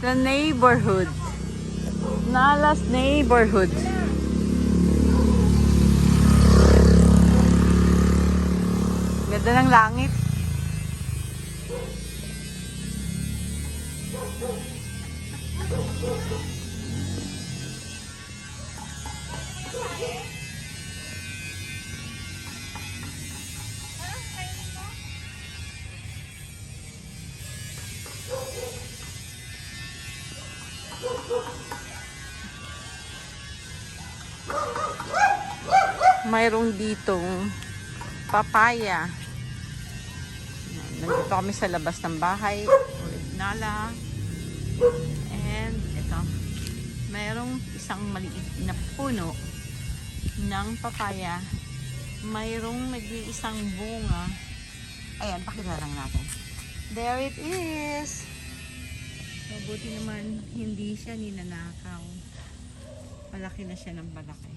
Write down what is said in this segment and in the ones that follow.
The neighborhood. Nala's neighborhood. Ganda ng langit. Mayroong ditong papaya. Nandito kami sa labas ng bahay Nala. And ito, mayroong isang maliit na puno ng papaya. Mayroong nag-iisang bunga. Ayan, pakita lang natin. There it is! Mabuti naman, hindi siya ninanakaw. Malaki na siya ng balaki.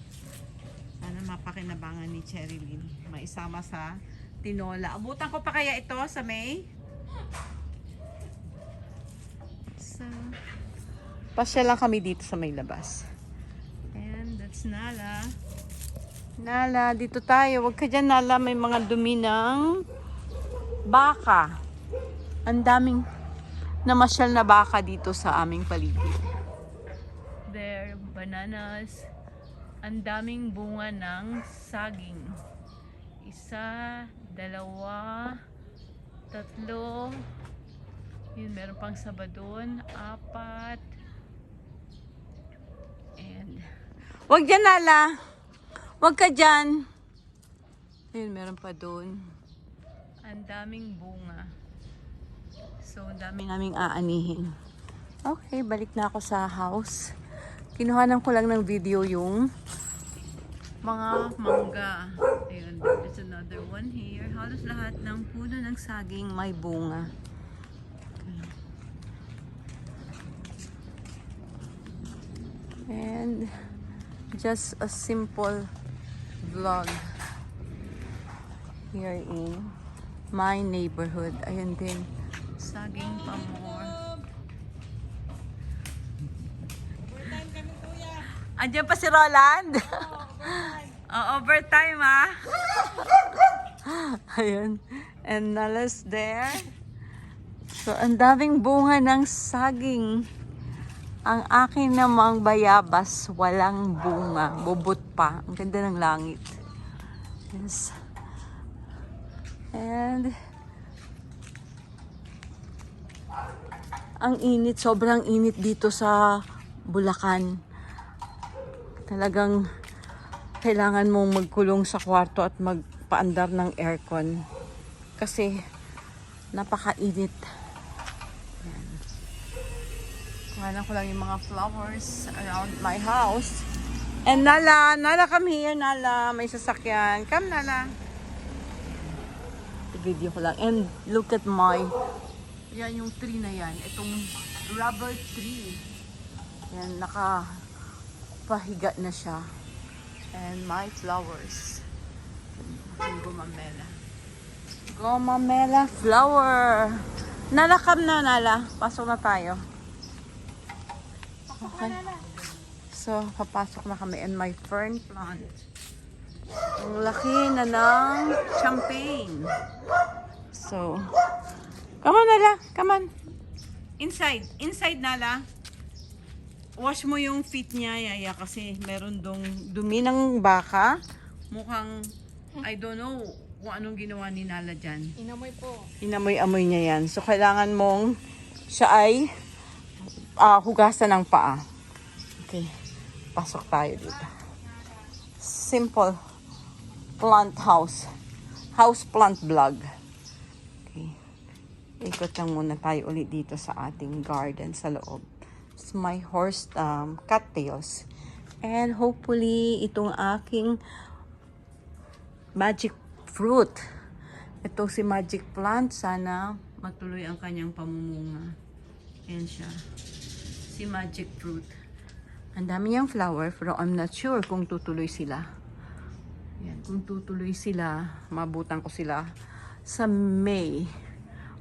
Mapakinabangan ni Cherilyn. Maisama sa tinola. Abutan ko pa kaya ito sa May? So, pasya lang kami dito sa may labas. And that's Nala. Nala, dito tayo. Huwag ka dyan, Nala. May mga dumi ng baka. Ang daming namasyal na baka dito sa aming paligid. There, bananas. Ang daming bunga ng saging. Isa, dalawa, tatlo. Yun, meron pang sabadon. Apat. And, wag dyan, Nala. Wag ka dyan. Yun, meron pa doon. Ang daming bunga. So, ang dami naming aanihin. Okay, balik na ako sa house. Kinuhanan ko lang ng video yung mga mangga. Ayun, there's another one here. Halos lahat ng puno ng saging may bunga. And just a simple vlog here in my neighborhood. Ayun din, saging pamor. Andiyan pa si Roland? oh, overtime ah. Ayun. And Nala's there. So, ang daming bunga ng saging. Ang akin namang bayabas, walang bunga. Bubot pa. Ang ganda ng langit. Yes. And, ang init, sobrang init dito sa Bulacan. Talagang kailangan mong magkulong sa kwarto at magpaandar ng aircon. Kasi napakainit. Yan. Kuhanan ko lang yung mga flowers around my house. And Nala, Nala come here, Nala. May sasakyan. Come, Nala. Video ko lang. And look at my... Yan yung tree na yan. Itong rubber tree. Yan, naka pahiga na siya. And my flowers. Yung gumamela. Gumamela flower. Nalakam na, Nala. Pasok na tayo. Okay. So, papasok na kami and my fern plant. Ang laki na ng champagne. So, come on, Nala. Come on. Inside. Inside, Nala wash mo yung feet niya, Yaya, kasi meron dong dumi ng baka. Mukhang, I don't know kung anong ginawa ni Nala dyan. Inamoy po. Inamoy-amoy niya yan. So, kailangan mong siya ay ah, hugasan ng paa. Okay. Pasok tayo dito. Simple plant house. House plant vlog. Okay. Ikot lang muna tayo ulit dito sa ating garden sa loob. It's my horse um, cattails. And hopefully, itong aking magic fruit. Ito si magic plant. Sana matuloy ang kanyang pamumunga. Ayan siya. Si magic fruit. Ang dami niyang flower pero I'm not sure kung tutuloy sila. Yan, kung tutuloy sila, mabutan ko sila sa May.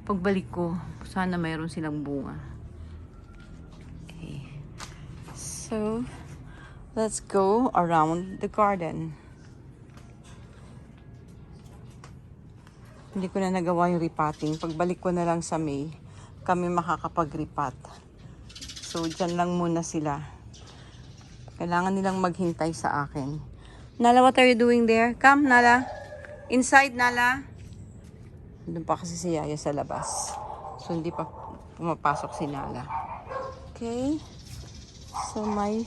Pagbalik ko, sana mayroon silang bunga. Okay. So, let's go around the garden. Hindi ko na nagawa yung repotting. Pagbalik ko na lang sa May, kami makakapag-repot. So, dyan lang muna sila. Kailangan nilang maghintay sa akin. Nala, what are you doing there? Come, Nala. Inside, Nala. Doon pa kasi si Yaya sa labas. So, hindi pa pumapasok si Nala. Okay. So, my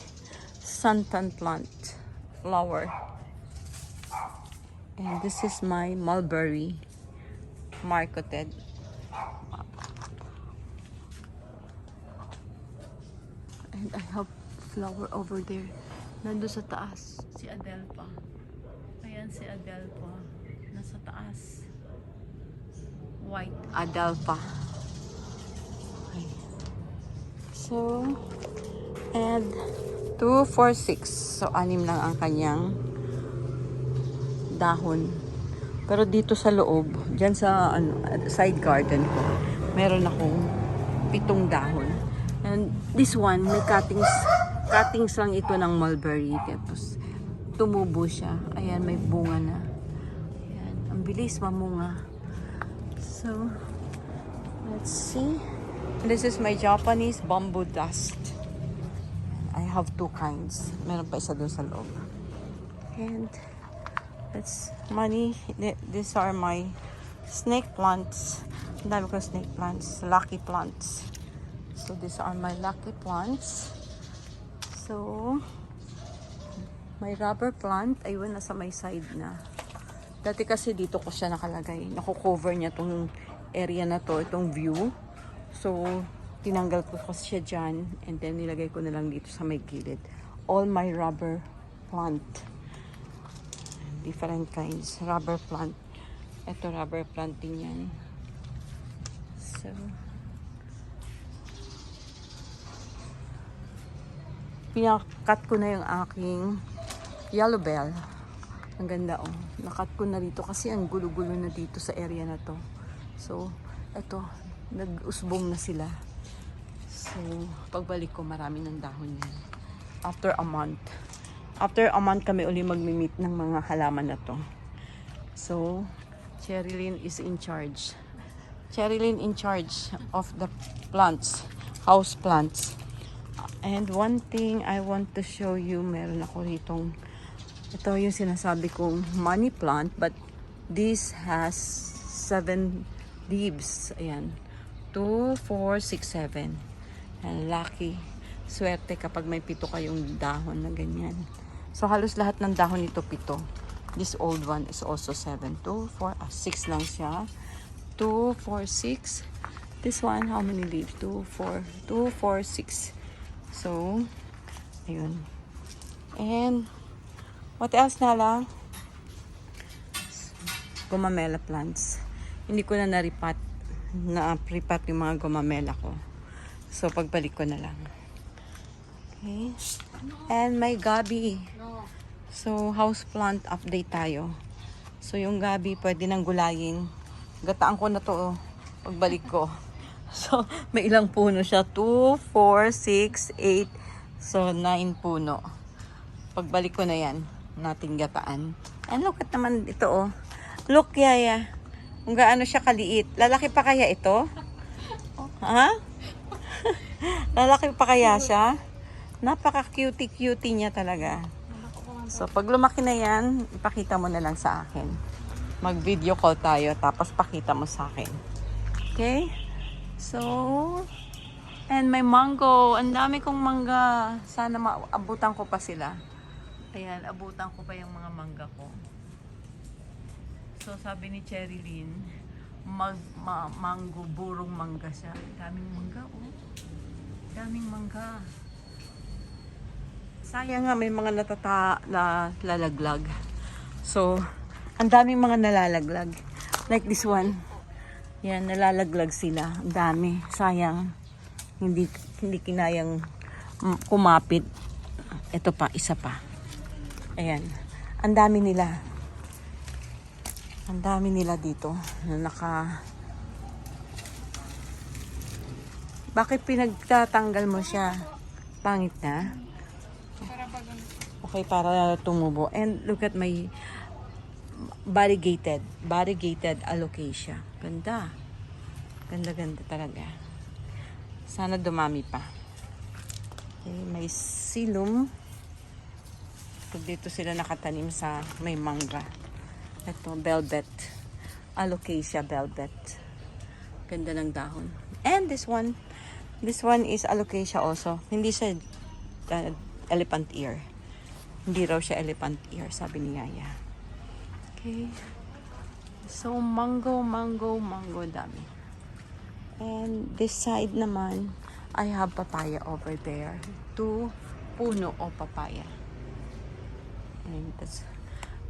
santan plant. Flower. And this is my mulberry. Marketed. And I have flower over there. Nando sa taas. Si Adelpa. Ayan si Adelpa. Nasa taas. White Adelpa. Okay. So, and 2, 4, 6. So, anim lang ang kanyang dahon. Pero dito sa loob, dyan sa ano, side garden ko, meron akong pitong dahon. And this one, may cuttings, cuttings lang ito ng mulberry. Tapos, tumubo siya. Ayan, may bunga na. Ayan, ang bilis mamunga. So, let's see. This is my Japanese bamboo dust. I have two kinds. Meron pa isa doon sa loob. And, It's money. Th- These are my snake plants. Ang dami ko snake plants. Lucky plants. So, these are my lucky plants. So, may rubber plant. Ayun, nasa may side na. Dati kasi dito ko siya nakalagay. Naku-cover niya tong area na to, itong view. So, tinanggal ko kasi siya dyan. And then, nilagay ko na lang dito sa may gilid. All my rubber plant different kinds. Rubber plant. Ito rubber plant din yan. So, pinakat ko na yung aking yellow bell. Ang ganda oh. Nakat ko na dito kasi ang gulo-gulo na dito sa area na to. So, eto, nag-usbong na sila. So, pagbalik ko, marami ng dahon yan. After a month. After a month kami uli magmi-meet ng mga halaman na to. So, Cherilyn is in charge. Cherilyn in charge of the plants, house plants. And one thing I want to show you, meron ako ritong, ito yung sinasabi kong money plant, but this has seven leaves. Ayan. 2, 4, 6, 7. Ang laki. Swerte kapag may pito kayong dahon na ganyan. So, halos lahat ng dahon nito pito. This old one is also 7. 2, 4, ah, 6 lang siya. 2, 4, 6. This one, how many leaves? 2, 4, 2, 4, 6. So, ayun. And, what else na lang? Gumamela plants. Hindi ko na naripat na pripat yung mga gumamela ko. So, pagbalik ko na lang. Okay. And my gabi. So, house plant update tayo. So, yung gabi, pwede nang gulayin. Gataan ko na to, oh, pagbalik ko. So, may ilang puno siya. 2, 4, 6, 8. So, 9 puno. Pagbalik ko na yan, nating gataan. And look at naman ito, oh. Look, Yaya. Kung gaano siya kaliit. Lalaki pa kaya ito? Ha? Lalaki pa kaya siya? Napaka-cutie-cutie niya talaga. So, pag lumaki na yan, ipakita mo na lang sa akin. Mag-video call tayo, tapos pakita mo sa akin. Okay? So, and may mango. Ang dami kong mangga. Sana maabutan ko pa sila. Ayan, abutan ko pa yung mga mangga ko. So, sabi ni Cherry Lynn, mag, ma, mango, burong mangga siya. Daming mangga, oh. Daming mangga. Sayang nga may mga natata na lalaglag. So, Ang daming mga nalalaglag. Like this one. Yan, nalalaglag sila. Ang dami. Sayang. Hindi, hindi kinayang mm, kumapit. Ito pa, isa pa. Ayan. Ang dami nila. Ang dami nila dito na naka... Bakit pinagtatanggal mo siya? Pangit na? Okay, para tumubo. And look at my variegated. Variegated alocasia. Ganda. Ganda-ganda talaga. Sana dumami pa. Okay, may silum. Dito sila nakatanim sa may mangga. Ito, velvet. Alocasia velvet. Ganda ng dahon. And this one, this one is alocasia also. Hindi siya uh, elephant ear. Hindi raw siya elephant ear, sabi ni Yaya. Okay. So, mango, mango, mango, dami. And this side naman, I have papaya over there. Two puno o papaya. And that's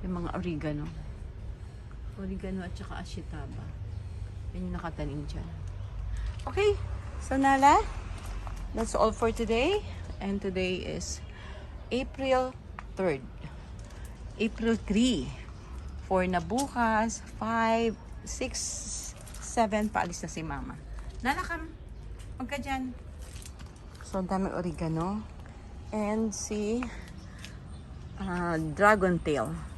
yung mga oregano. Oregano at saka ashitaba. Yan yung nakatanim dyan. Okay. So, Nala, that's all for today. And today is April 3rd. April 3. 4 na bukas. 5, 6, 7. Paalis na si Mama. Nala, kam. Huwag ka dyan. So, ang dami oregano. And si ah, dragon tail.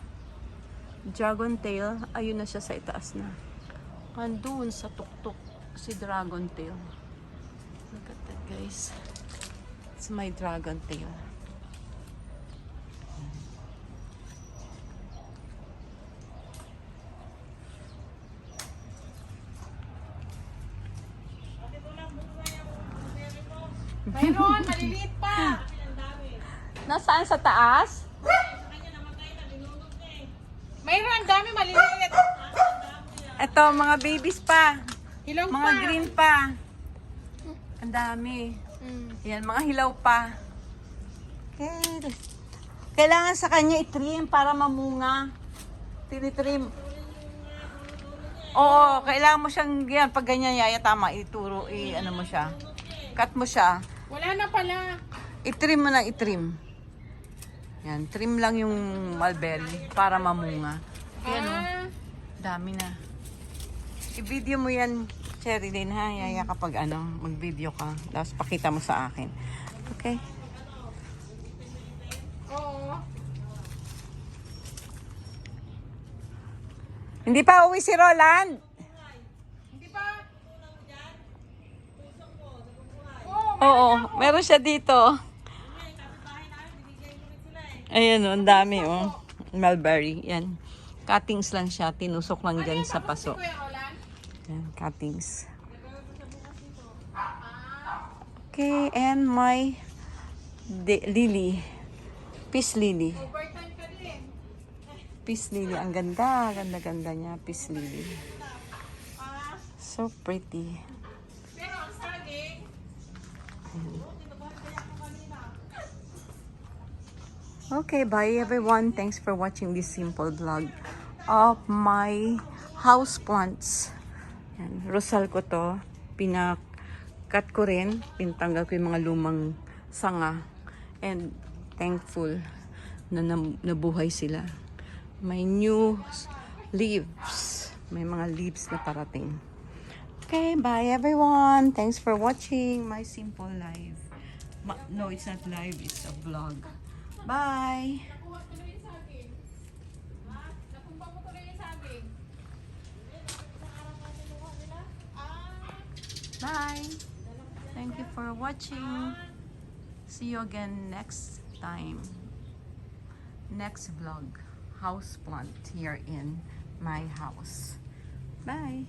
Dragon tail, ayun na siya sa itaas na. Andun sa tuktok si dragon tail. Look at that, guys. It's my dragon tail. Mayroon, maliliit pa. Nasaan sa taas? Mayroon, dami maliliit. Ito, mga babies pa. Hilaw Mga pa. green pa. Ang dami. Mm. Yan, mga hilaw pa. Okay. Kailangan sa kanya i-trim para mamunga. Tinitrim. Oo, kailangan mo siyang, yan, pag ganyan, yaya, tama, ituro, i, ano mo siya. Cut mo siya. Wala na pala. I-trim mo na, i-trim. Yan, trim lang yung mulberry para mamunga. Yan, oh. Ah, Dami na. I-video mo yan, Cherry din ha, yaya kapag ano, mag-video ka. Tapos pakita mo sa akin. Okay? oo. Hindi pa uwi si Roland. Hindi pa. Oo, meron siya dito. Ayan o, ang dami oh. Mulberry, yan. Cuttings lang siya, tinusok lang dyan sa paso. Yan, cuttings. Okay, and my lily. Peace lily. Peace lily. Ang ganda, ganda, ganda niya. Peace lily. So pretty. pero ang saging, Okay, bye everyone. Thanks for watching this simple vlog of my house plants. Yan, rosal ko to. Pinakat ko rin. Pintanggal ko yung mga lumang sanga. And thankful na nabuhay sila. May new leaves. May mga leaves na parating. Okay, bye everyone. Thanks for watching my simple life. Ma- no, it's not live. It's a vlog. Bye. Bye. Thank you for watching. See you again next time. Next vlog. House plant here in my house. Bye.